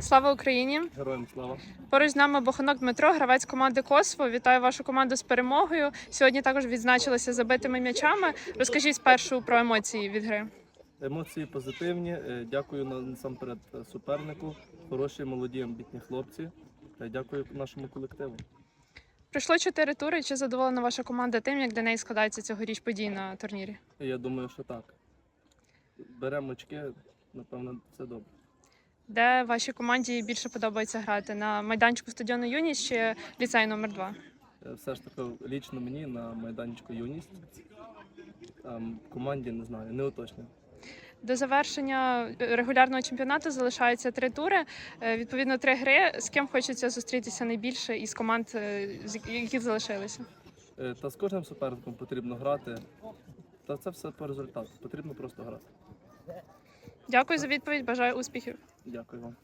Слава Україні! Героям слава. Поруч з нами Боханок Дмитро, гравець команди Косво. Вітаю вашу команду з перемогою. Сьогодні також відзначилися забитими м'ячами. Розкажіть спершу про емоції від гри. Емоції позитивні. Е, Дякую насамперед е, супернику. Хороші, молоді, амбітні хлопці. Дякую нашому колективу. Пройшло чотири тури. Чи задоволена ваша команда тим, як для неї складаються цьогоріч події на турнірі? Я думаю, що так. Беремо очки, напевно, все добре. Де вашій команді більше подобається грати? На майданчику стадіону Юність чи ліцей номер 2 Е, Все ж таки, лічно мені на майданчику юність. Там команді не знаю, не уточнюю. До завершення е, регулярного чемпіонату залишаються три тури. Е, Відповідно, три гри. З ким хочеться зустрітися найбільше із команд, яких залишилися? Та з кожним суперником потрібно грати. Та це все по результату. Потрібно просто грати. Дякую за відповідь. Бажаю успіхів. Дякую вам.